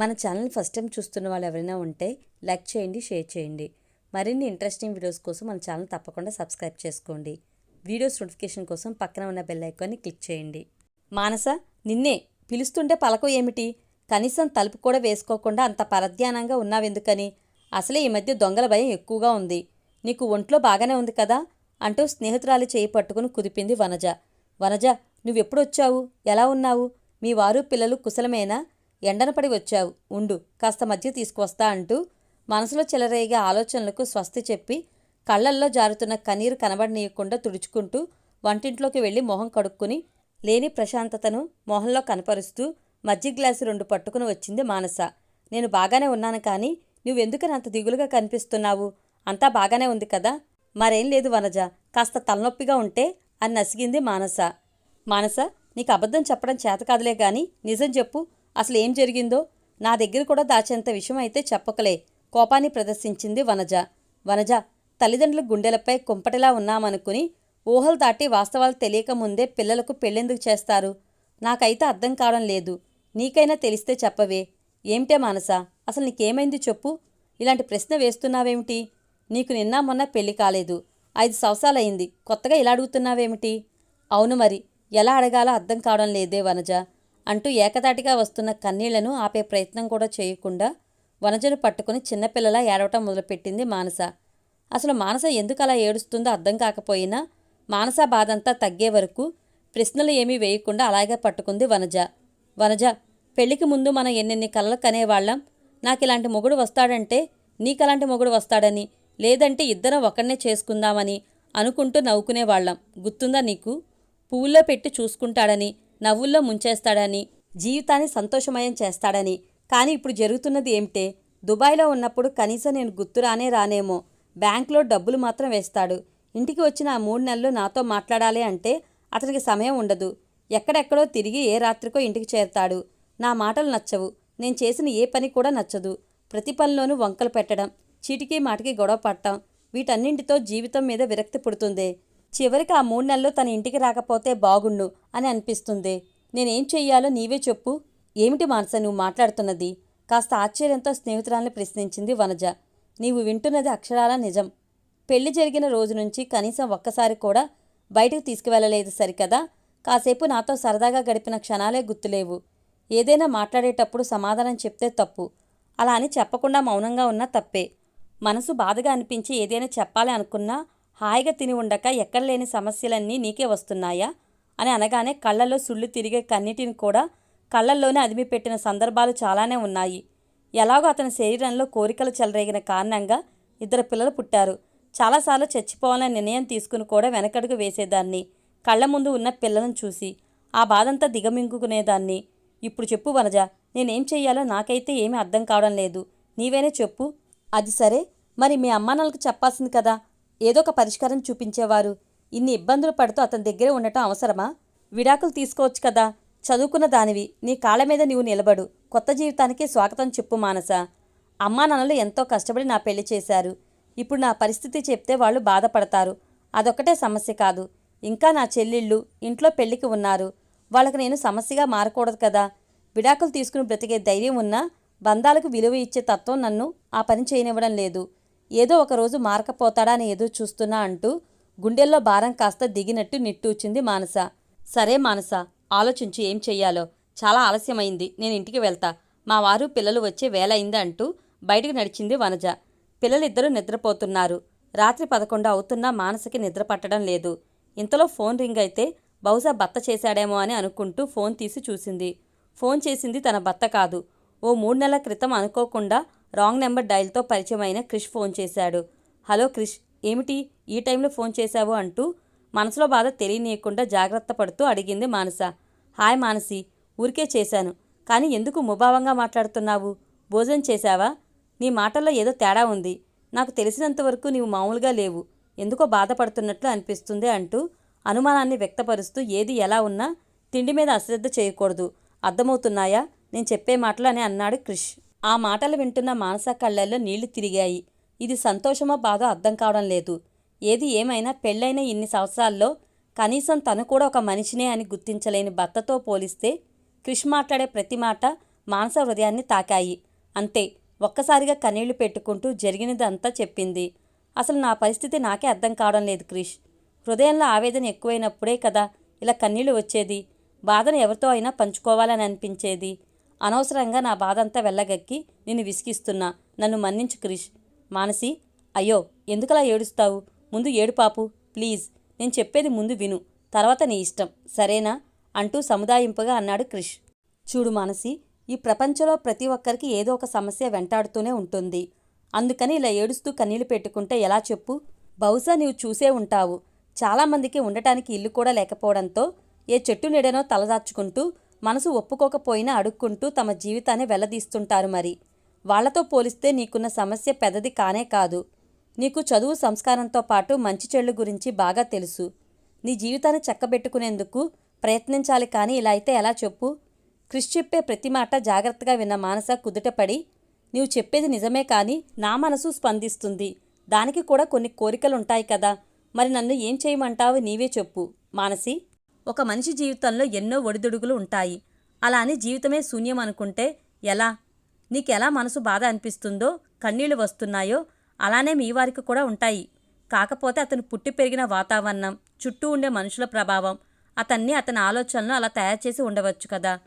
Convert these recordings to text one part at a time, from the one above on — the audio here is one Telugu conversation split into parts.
మన ఛానల్ ఫస్ట్ టైం చూస్తున్న వాళ్ళు ఎవరైనా ఉంటే లైక్ చేయండి షేర్ చేయండి. మరిన్ని ఇంట్రెస్టింగ్ వీడియోస్ కోసం మన ఛానల్ తప్పకుండా సబ్స్క్రైబ్ చేసుకోండి. వీడియోస్ నోటిఫికేషన్ కోసం పక్కన ఉన్న బెల్ ఐకాన్ని క్లిక్ చేయండి. మానస నిన్నే పిలుస్తుంటే పలకం ఏమిటి? కనీసం తలుపు కూడా వేసుకోకుండా అంత పరధ్యానంగా ఉన్నావెందుకని? అసలే ఈ మధ్య దొంగల భయం ఎక్కువగా ఉంది. నీకు ఒంట్లో బాగానే ఉంది కదా? అంటూ స్నేహితురాలి చేయి పట్టుకుని కుదిపింది వనజ. వనజ నువ్వెప్పుడొచ్చావు ఎలా ఉన్నావు? మీ వారు పిల్లలు కుశలమేనా? ఎండన పడి వచ్చావు. ఉండు కాస్త మధ్య తీసుకువస్తా అంటూ మనసులో చెలరేగే ఆలోచనలకు స్వస్తి చెప్పి కళ్ళల్లో జారుతున్న కన్నీరు కనబడనీయకుండా తుడుచుకుంటూ వంటింట్లోకి వెళ్ళి మొహం కడుక్కుని లేని ప్రశాంతతను మొహంలో కనపరుస్తూ మజ్జి గ్లాసు రెండు పట్టుకుని వచ్చింది మానస. నేను బాగానే ఉన్నాను కానీ నువ్వెందుకని అంత దిగులుగా కనిపిస్తున్నావు? అంతా బాగానే ఉంది కదా? మరేం లేదు వనజ కాస్త తలనొప్పిగా ఉంటే అని నసిగింది మానస. మానస నీకు అబద్ధం చెప్పడం చేత కాదులే గాని నిజం చెప్పు అసలు ఏం జరిగిందో నా దగ్గర కూడా దాచేంత విషయం అయితే చెప్పకలే. కోపాన్ని ప్రదర్శించింది వనజ. వనజ తల్లిదండ్రుల గుండెలపై కుంపటిలా ఉన్నామనుకుని ఊహలు దాటి వాస్తవాలు తెలియక ముందే పిల్లలకు పెళ్ళెందుకు చేస్తారు? నాకైతే అర్థం కావడం లేదు. నీకైనా తెలిస్తే చెప్పవే. ఏమిటే మానస అసలు నీకేమైంది చెప్పు. ఇలాంటి ప్రశ్న వేస్తున్నావేమిటి? నీకు నిన్న మొన్న పెళ్ళి కాలేదు. ఐదు సంవత్సరాలయింది కొత్తగా ఇలా అడుగుతున్నావేమిటి? అవును మరి ఎలా అడగాలో అర్థం కావడం లేదే వనజ. అంటూ ఏకతాటిగా వస్తున్న కన్నీళ్ళను ఆపే ప్రయత్నం కూడా చేయకుండా వనజను పట్టుకుని చిన్నపిల్లలా ఏడవటం మొదలుపెట్టింది మానస. అసలు మానస ఎందుకు అలా ఏడుస్తుందో అర్థం కాకపోయినా మానస బాధంతా తగ్గే వరకు ప్రశ్నలు ఏమీ వేయకుండా అలాగే పట్టుకుంది వనజ. వనజ పెళ్ళికి ముందు మనం ఎన్నెన్ని కలలు కనేవాళ్ళం? నాకు ఇలాంటి మొగుడు వస్తాడంటే నీకలాంటి మొగుడు వస్తాడని లేదంటే ఇద్దరం ఒకరినే చేసుకుందామని అనుకుంటూ నవ్వుకునేవాళ్ళం. గుర్తుందా నీకు? పువ్వుల్లో పెట్టి చూసుకుంటాడని నవ్వుల్లో ముంచేస్తాడని జీవితాన్ని సంతోషమయం చేస్తాడని. కానీ ఇప్పుడు జరుగుతున్నది ఏమిటే? దుబాయ్లో ఉన్నప్పుడు కనీసం నేను గుర్తురానే రానేమో. బ్యాంకులో డబ్బులు మాత్రం వేస్తాడు. ఇంటికి వచ్చిన ఆ మూడు నెలలు నాతో మాట్లాడాలి అంటే అతనికి సమయం ఉండదు. ఎక్కడెక్కడో తిరిగి ఏ రాత్రికో ఇంటికి చేరతాడు. నా మాటలు నచ్చవు. నేను చేసిన ఏ పని కూడా నచ్చదు. ప్రతి పనిలోనూ వంకలు పెట్టడం చీటికి మాటికి గొడవ పడటం వీటన్నింటితో జీవితం మీద విరక్తి పుడుతుంది. చివరికి ఆ మూడు నెలలు తన ఇంటికి రాకపోతే బాగుండు అని అనిపిస్తుంది. నేనేం చెయ్యాలో నీవే చెప్పు. ఏమిటి మానస నువ్వు మాట్లాడుతున్నది? కాస్త ఆశ్చర్యంతో స్నేహితురాల్ని ప్రశ్నించింది వనజ. నీవు వింటున్నది అక్షరాల నిజం. పెళ్ళి జరిగిన రోజు నుంచి కనీసం ఒక్కసారి కూడా బయటకు తీసుకువెళ్ళలేదు సరికదా? కాసేపు నాతో సరదాగా గడిపిన క్షణాలే గుర్తులేవు. ఏదైనా మాట్లాడేటప్పుడు సమాధానం చెప్తే తప్పు. అలా అని చెప్పకుండా మౌనంగా ఉన్నా తప్పే. మనసు బాధగా అనిపించి ఏదైనా చెప్పాలి అనుకున్నా హాయిగా తిని ఉండక ఎక్కడ లేని సమస్యలన్నీ నీకే వస్తున్నాయా? అని అనగానే కళ్ళల్లో సుళ్ళు తిరిగే కన్నిటిని కూడా కళ్ళల్లోనే అదిమిపెట్టిన సందర్భాలు చాలానే ఉన్నాయి. ఎలాగో అతని శరీరంలో కోరికలు చెలరేగిన కారణంగా ఇద్దరు పిల్లలు పుట్టారు. చాలాసార్లు చచ్చిపోవాలనే నిర్ణయం తీసుకుని కూడా వెనకడుగు వేసేదాన్ని. కళ్ళ ముందు ఉన్న పిల్లలను చూసి ఆ బాధంతా దిగమింగుకునేదాన్ని. ఇప్పుడు చెప్పు వనజ నేనేం చెయ్యాలో నాకైతే ఏమీ అర్థం కావడం లేదు. నీవేనే చెప్పు. అది సరే. మరి మీ అమ్మానాన్నలకు చెప్పాల్సింది కదా. ఏదో ఒక పరిష్కారం చూపించేవారు. ఇన్ని ఇబ్బందులు పడుతూ అతని దగ్గరే ఉండటం అవసరమా? విడాకులు తీసుకోవచ్చు కదా. చదువుకున్న దానివి. నీ కాళ్ళ మీద నీవు నిలబడు. కొత్త జీవితానికి స్వాగతం చెప్పు మానస. అమ్మా నాన్నలు ఎంతో కష్టపడి నా పెళ్ళి చేశారు. ఇప్పుడు నా పరిస్థితి చెప్తే వాళ్ళు బాధపడతారు. అదొక్కటే సమస్య కాదు. ఇంకా నా చెల్లెళ్ళు ఇంట్లో పెళ్ళికి ఉన్నారు. వాళ్ళకి నేను సమస్యగా మారకూడదు కదా. విడాకులు తీసుకుని బ్రతికే ధైర్యం ఉన్నా బంధాలకు విలువ ఇచ్చే తత్వం నన్ను ఆ పని చేయనివ్వడం లేదు. ఏదో ఒకరోజు మారకపోతాడా అని ఎదురు చూస్తున్నా అంటూ గుండెల్లో భారం కాస్త దిగినట్టు నిట్టూచింది మానస. సరే మానస ఆలోచించి ఏం చెయ్యాలో. చాలా ఆలస్యమైంది. నేను ఇంటికి వెళ్తా. మా వారు పిల్లలు వచ్చే వేల అయింది అంటూ బయటికి నడిచింది వనజ. పిల్లలిద్దరూ నిద్రపోతున్నారు. రాత్రి పదకొండు అవుతున్నా మానసకి నిద్ర పట్టడం లేదు. ఇంతలో ఫోన్ రింగ్ అయితే బహుశా భర్త చేశాడేమో అని అనుకుంటూ ఫోన్ తీసి చూసింది. ఫోన్ చేసింది తన భర్త కాదు. ఓ మూడు నెలల క్రితం అనుకోకుండా రాంగ్ నెంబర్ డైల్తో పరిచయమైన క్రిష్ ఫోన్ చేశాడు. హలో క్రిష్ ఏమిటి? ఈ టైంలో ఫోన్ చేశావు? అంటూ మనసులో బాధ తెలియనీయకుండా జాగ్రత్త పడుతూ అడిగింది మానస. హాయ్ మానసి ఊరికే చేశాను. కానీ ఎందుకు ముభావంగా మాట్లాడుతున్నావు? భోజనం చేశావా? నీ మాటల్లో ఏదో తేడా ఉంది. నాకు తెలిసినంతవరకు నీవు మామూలుగా లేవు. ఎందుకో బాధపడుతున్నట్లు అనిపిస్తుంది అంటూ అనుమానాన్ని వ్యక్తపరుస్తూ ఏది ఎలా ఉన్నా తిండి మీద అశ్రద్ధ చేయకూడదు. అర్థమవుతున్నాయా? నేను చెప్పే మాటలు అని అన్నాడు క్రిష్. ఆ మాటలు వింటున్న మానస కళ్ళల్లో నీళ్ళు తిరిగాయి. ఇది సంతోషమో బాధో అర్థం కావడం లేదు. ఏది ఏమైనా పెళ్ళైన ఇన్ని సంవత్సరాల్లో కనీసం తను కూడా ఒక మనిషినే అని గుర్తించలేని భర్తతో పోలిస్తే క్రిష్ మాట్లాడే ప్రతి మాట మానస హృదయాన్ని తాకాయి. అంతే ఒక్కసారిగా కన్నీళ్ళు పెట్టుకుంటూ జరిగినదంతా చెప్పింది. అసలు నా పరిస్థితి నాకే అర్థం కావడం లేదు క్రిష్ హృదయంలో ఆవేదన ఎక్కువైనప్పుడే కదా ఇలా కన్నీళ్ళు వచ్చేది? బాధను ఎవరితో అయినా పంచుకోవాలని అనిపించేది? అనవసరంగా నా బాధ అంతా వెళ్ళగక్కి నిన్ను విసిగిస్తున్నా. నన్ను మన్నించు క్రిష్. మానసి అయ్యో ఎందుకలా ఏడుస్తావు? ముందు ఏడు పాపు ప్లీజ్. నేను చెప్పేది ముందు విను. తర్వాత నీ ఇష్టం. సరేనా? అంటూ సముదాయింపుగా అన్నాడు క్రిష్. చూడు మానసి ఈ ప్రపంచంలో ప్రతి ఒక్కరికి ఏదో ఒక సమస్య వెంటాడుతూనే ఉంటుంది. అందుకని ఇలా ఏడుస్తూ కన్నీళ్ళు పెట్టుకుంటే ఎలా చెప్పు? బహుశా నీవు చూసే ఉంటావు. చాలామందికి ఉండటానికి ఇల్లు కూడా లేకపోవడంతో ఏ చెట్టు నీడనో తలదాచుకుంటూ మనసు ఒప్పుకోకపోయినా అడుక్కుంటూ తమ జీవితాన్ని వెల్లదీస్తుంటారు మరి. వాళ్ళతో పోలిస్తే నీకున్న సమస్య పెద్దది కానే కాదు. నీకు చదువు సంస్కారంతో పాటు మంచి చెళ్ళు గురించి బాగా తెలుసు. నీ జీవితాన్ని చక్కబెట్టుకునేందుకు ప్రయత్నించాలి కానీ ఇలా అయితే ఎలా చెప్పు? క్రిష్ చెప్పే ప్రతి మాట జాగ్రత్తగా విన్న మానస కుదుటపడి నీవు చెప్పేది నిజమే కానీ నా మనసు స్పందిస్తుంది. దానికి కూడా కొన్ని కోరికలుంటాయి కదా. మరి నన్ను ఏం చేయమంటావు నీవే చెప్పు మానసి. ఒక మనిషి జీవితంలో ఎన్నో ఒడిదుడుగులు ఉంటాయి. అలా అని జీవితమే శూన్యం అనుకుంటే ఎలా? నీకెలా మనసు బాధ అనిపిస్తుందో కన్నీళ్ళు వస్తున్నాయో అలానే మీ వారికి కూడా ఉంటాయి. కాకపోతే అతను పుట్టి పెరిగిన వాతావరణం చుట్టూ ఉండే మనుషుల ప్రభావం అతన్ని అతని ఆలోచనలు అలా తయారు చేసి ఉండవచ్చు కదా?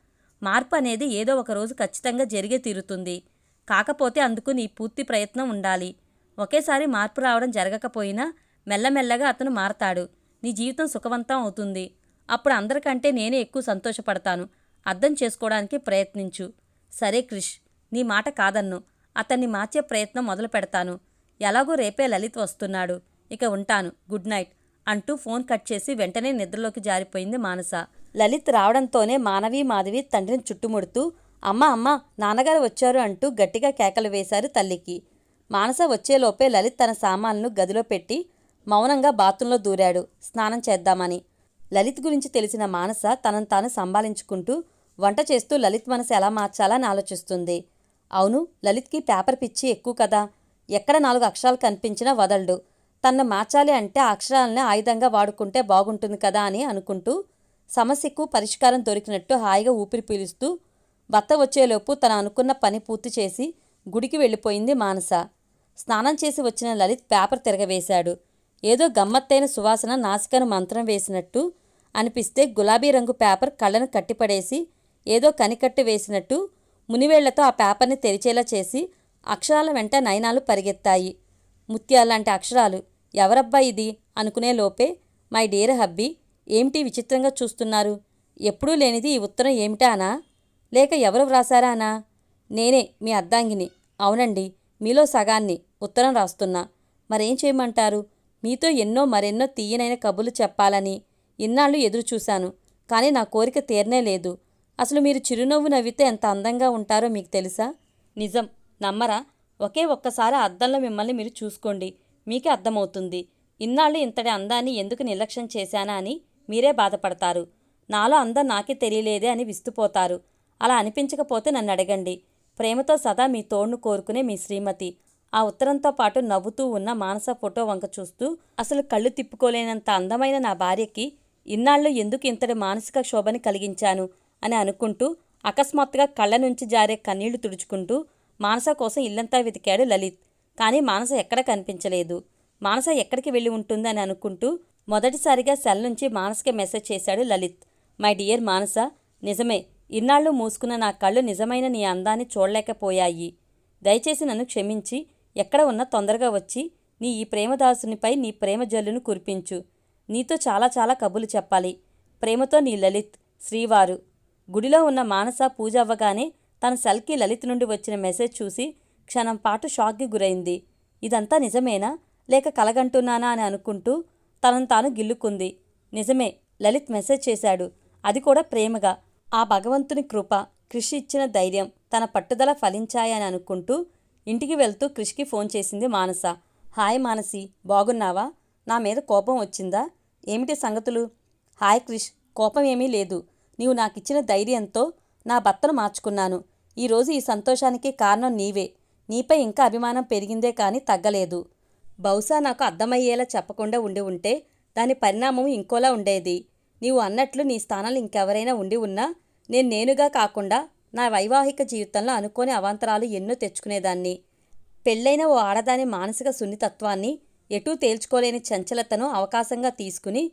మార్పు అనేది ఏదో ఒక రోజు ఖచ్చితంగా జరిగే తీరుతుంది. కాకపోతే అందుకు నీ పూర్తి ప్రయత్నం ఉండాలి. ఒకేసారి మార్పు రావడం జరగకపోయినా మెల్లమెల్లగా అతను మారతాడు. నీ జీవితం సుఖవంతం అవుతుంది. అప్పుడు అందరికంటే నేనే ఎక్కువ సంతోషపడతాను. అర్థం చేసుకోవడానికి ప్రయత్నించు. సరే క్రిష్ నీ మాట కాదన్ను. అతన్ని మార్చే ప్రయత్నం మొదలు పెడతాను. ఎలాగో రేపే లలిత్ వస్తున్నాడు. ఇక ఉంటాను. గుడ్ నైట్ అంటూ ఫోన్ కట్ చేసి వెంటనే నిద్రలోకి జారిపోయింది మానస. లలిత్ రావడంతోనే మానవి మాధవి తండ్రిని చుట్టుముడుతూ అమ్మ అమ్మ నాన్నగారు వచ్చారు అంటూ గట్టిగా కేకలు వేశారు తల్లికి. మానస వచ్చేలోపే లలిత్ తన సామాన్లను గదిలో పెట్టి మౌనంగా బాత్రూంలో దూరాడు. స్నానం చేద్దామని. లలిత్ గురించి తెలిసిన మానస తనను తాను సంభాలించుకుంటూ వంట చేస్తూ లలిత్ మనసు ఎలా మార్చాలని ఆలోచిస్తుంది. అవును లలిత్కి పేపర్ పిచ్చి ఎక్కువ కదా. ఎక్కడ నాలుగు అక్షరాలు కనిపించినా వదలడు. తన్ను మార్చాలి అంటే అక్షరాలని అక్షరాలనే ఆయుధంగా వాడుకుంటే బాగుంటుంది కదా అని అనుకుంటూ సమస్యకు పరిష్కారం దొరికినట్టు హాయిగా ఊపిరి పీలుస్తూ భర్త వచ్చేలోపు తన అనుకున్న పని పూర్తి చేసి గుడికి వెళ్ళిపోయింది మానస. స్నానం చేసి వచ్చిన లలిత్ పేపర్ తిరగవేశాడు. ఏదో గమ్మత్తైన సువాసన నాసికను మంత్రం వేసినట్టు అనిపిస్తే గులాబీ రంగు పేపర్ కళ్ళను కట్టిపడేసి ఏదో కనికట్టు వేసినట్టు మునివేళ్ళతో ఆ పేపర్ని తెరిచేలా చేసి అక్షరాల వెంట నయనాలు పరిగెత్తాయి. ముత్యాలాంటి అక్షరాలు ఎవరబ్బా ఇది? అనుకునే లోపే మై డియర్ హబ్బీ ఏమిటి విచిత్రంగా చూస్తున్నారు? ఎప్పుడూ లేనిది ఈ ఉత్తరం ఏమిటానా లేక ఎవరు వ్రాసారానా నేనే మీ అద్దాంగిని. అవునండి మీలో సగాన్ని ఉత్తరం రాస్తున్నా. మరేం చేయమంటారు? మీతో ఎన్నో మరెన్నో తీయనైన కబుర్లు చెప్పాలని ఇన్నాళ్ళు ఎదురు చూశాను కానీ నా కోరిక తీరనే లేదు. అసలు మీరు చిరునవ్వు నవ్వితే ఎంత అందంగా ఉంటారో మీకు తెలుసా? నిజం. నమ్మరా? ఒకే ఒక్కసారి అద్దంలో మిమ్మల్ని మీరు చూసుకోండి. మీకే అర్థమవుతుంది. ఇన్నాళ్ళు ఇంతటి అందాన్ని ఎందుకు నిర్లక్ష్యం చేశానా అని మీరే బాధపడతారు. నాలో అందం నాకే తెలియలేదే అని విస్తుపోతారు. అలా అనిపించకపోతే నన్ను అడగండి. ప్రేమతో సదా మీ తోడును కోరుకునే మీ శ్రీమతి. ఆ ఉత్తరంతో పాటు నవ్వుతూ ఉన్న మానస ఫోటో వంక చూస్తూ అసలు కళ్ళు తిప్పుకోలేనంత అందమైన నా భార్యకి ఇన్నాళ్ళు ఎందుకు ఇంతటి మానసిక క్షోభని కలిగించాను అని అనుకుంటూ అకస్మాత్తుగా కళ్ళ నుంచి జారే కన్నీళ్ళు తుడుచుకుంటూ మానస కోసం ఇల్లంతా వెతికాడు లలిత్. కానీ మానస ఎక్కడ కనిపించలేదు. మానస ఎక్కడికి వెళ్ళి ఉంటుందని అనుకుంటూ మొదటిసారిగా సెల్ నుంచి మానసకి మెసేజ్ చేశాడు లలిత్. మై డియర్ మానస నిజమే ఇన్నాళ్ళు మూసుకున్న నా కళ్ళు నిజమైన నీ అందాన్ని చూడలేకపోయాయి. దయచేసి నన్ను క్షమించి ఎక్కడ ఉన్నా తొందరగా వచ్చి నీ ఈ ప్రేమదాసునిపై నీ ప్రేమ జల్లును కురిపించు. నీతో చాలా చాలా కబులు చెప్పాలి. ప్రేమతో నీ లలిత్ శ్రీవారు. గుడిలో ఉన్న మానస పూజ అవ్వగానే తన సెల్కి లలిత్ నుండి వచ్చిన మెసేజ్ చూసి క్షణం పాటు షాక్కి గురైంది. ఇదంతా నిజమేనా? లేక కలగంటున్నానా అని అనుకుంటూ తనను తాను గిల్లుకుంది. నిజమే లలిత్ మెసేజ్ చేశాడు. అది కూడా ప్రేమగా. ఆ భగవంతుని కృప కృషి ఇచ్చిన ధైర్యం తన పట్టుదల ఫలించాయని అనుకుంటూ ఇంటికి వెళ్తూ కృష్కి ఫోన్ చేసింది మానస. హాయ్ మానసి బాగున్నావా? నా మీద కోపం వచ్చిందా? ఏమిటి సంగతులు? హాయ్ క్రిష్ కోపం ఏమీ లేదు. నీవు నాకిచ్చిన ధైర్యంతో నా భర్తను మార్చుకున్నాను. ఈరోజు ఈ సంతోషానికి కారణం నీవే. నీపై ఇంకా అభిమానం పెరిగిందే కానీ తగ్గలేదు. బహుశా నాకు అర్థమయ్యేలా చెప్పకుండా ఉండి ఉంటే దాని పరిణామం ఇంకోలా ఉండేది. నీవు అన్నట్లు నీ స్థానాలు ఇంకెవరైనా ఉండి ఉన్నా నేను నేనుగా కాకుండా నా వైవాహిక జీవితంలో అనుకోని అవాంతరాలు ఎన్నో తెచ్చుకునేదాన్ని. పెళ్ళైన ఓ ఆడదాని మానసిక సున్నితత్వాన్ని ఎటూ తేల్చుకోలేని చంచలతను అవకాశంగా తీసుకుని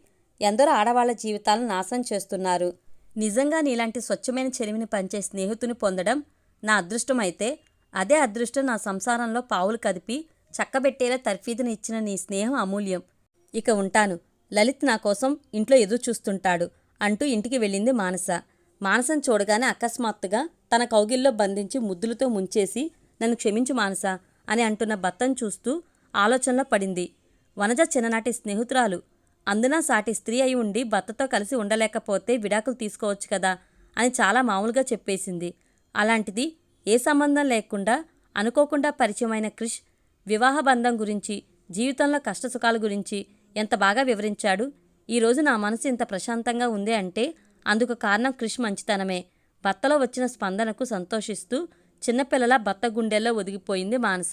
ఎందరో ఆడవాళ్ళ జీవితాలను నాశనం చేస్తున్నారు. నిజంగా నీలాంటి స్వచ్ఛమైన చెరిమిని పంచే స్నేహితుని పొందడం నా అదృష్టమైతే అదే అదృష్టం నా సంసారంలో పావులు కదిపి చక్కబెట్టేలా తర్ఫీదుని ఇచ్చిన నీ స్నేహం అమూల్యం. ఇక ఉంటాను. లలిత్ నా కోసం ఇంట్లో ఎదురు చూస్తుంటాడు అంటూ ఇంటికి వెళ్ళింది మానస. మానసం చూడగానే అకస్మాత్తుగా తన కౌగిల్లో బంధించి ముద్దులతో ముంచేసి నన్ను క్షమించు మానస అని అంటున్న భర్తను చూస్తూ ఆలోచనలో పడింది. వనజ చిన్ననాటి స్నేహితురాలు. అందున సాటి స్త్రీ అయి ఉండి భర్తతో కలిసి ఉండలేకపోతే విడాకులు తీసుకోవచ్చు కదా అని చాలా మామూలుగా చెప్పేసింది. అలాంటిది ఏ సంబంధం లేకుండా అనుకోకుండా పరిచయమైన క్రిష్ వివాహ బంధం గురించి జీవితంలో కష్టసుఖాల గురించి ఎంత బాగా వివరించాడు? ఈరోజు నా మనసు ఇంత ప్రశాంతంగా ఉంది అంటే అందుకు కారణం క్రిష్ మంచితనమే. భర్తలో వచ్చిన స్పందనకు సంతోషిస్తూ చిన్నపిల్లల భర్త గుండెల్లో ఒదిగిపోయింది మానస.